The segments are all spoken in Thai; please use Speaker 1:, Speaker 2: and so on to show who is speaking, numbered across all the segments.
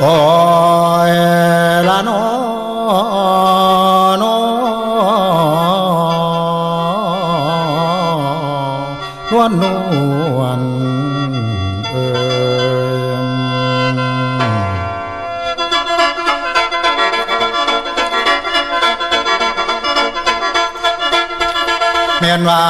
Speaker 1: โอ้ยละนอโนนวลนวลเอ่ยแม่นว่า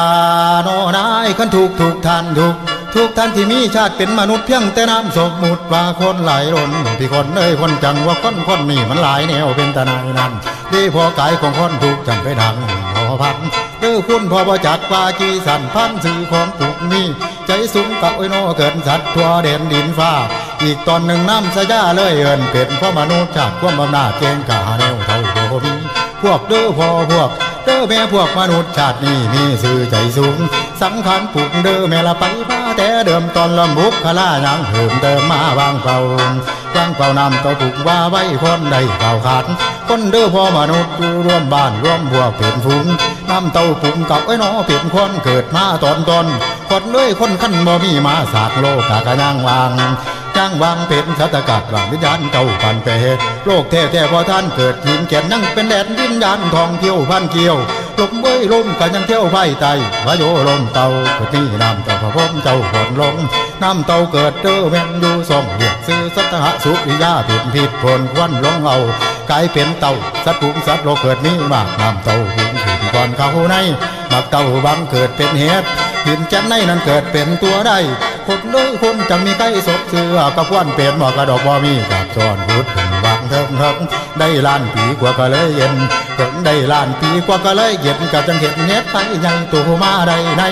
Speaker 1: โนนายคันถูกถูกท่านถูก ทุกท่านที่มีชาติเป็นมนุษย์เพียงแต่น้ำสมมุติว่าคนหลายล้นที่คนเอ้ยคนจังว่าคนคนนี่มันหลายแนวเป็นตานายนั้นที่พอกายของคนถูกจังไปดังพอพันเด้อคุณพอบ่จักว่าจีสันพันสื่อของถูกมีใจสูงกับไอ้โนเกินสัตว์ทั่วเด่นดินฟ้า อีกตอนหนึ่งน้ำสยาเลยเอินเป็นเพราะมนุษย์ชาติความบำนาจเกณฑ์กาแนวเท่าโบมีพวกเด้อพอพวก เด้อแม่พวกมนุษย์ชาตินี้มีสื่อใจสูง สังขารปลูกเด้อแม่ละไปมาแต่เดิมตอนลำบุกขลายังเพิ่มเติมมาวางเป่าวางเป่านำต่อปลูกว่าไว้คนใดเก่าขาดคนเด้อพอมนุษย์ร่วมบ้านร่วมพวกเป็นฝูงน้ำเต้าปลูกกับไอ้น้อเป็นคนเกิดมาตอนตนคนเลยคนขั้นบ่มีมาสากโลกกะกะยังวาง จ้างวางเป็นสัตกัดวางวิญญาณเจ้าปันไปเหตุโลกแท้แท้พอท่านเกิดหินแก่นยังเป็นแดนวิญญาณทองเที่ยวพันเกี่ยวลมเบ้ยลมกันยังเที่ยวไฟไตวาโยลมเตาเกิดนี่น้ำเต่าพระพรมเจ้าผลลงน้ำเต่าเกิดเด้อแม่นอยู่สองเรียกซื้อสัตหะสุริยาผิดผิดผลควันลงเอากลายเป็นเต่าสัตว์ปุงสัตว์โลกเกิดนี้มากน้ำเต่าหุงขึ้นก่อนเขาในมักเต่าบังเกิดเป็นเหตุหินแจ่นในนั้นเกิดเป็นตัวได้ คนเลยคนจังมีใกล้ศพเสือกับควันเปลี่ยนหมอกระดอกบ่มีกับจอนพุดถึงวางเถิงเถิงได้ล้านปีกว่าก็เลยเย็นถึงได้ล้านปีกว่าก็เลยเย็นกับจังเห็ดเน็ดไปยังตัวมาได้ใน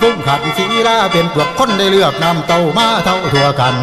Speaker 1: พุ่งขัดสีลาเป็นเปลือกคนได้เลือกนำเต้ามาเท่าทั่วกัน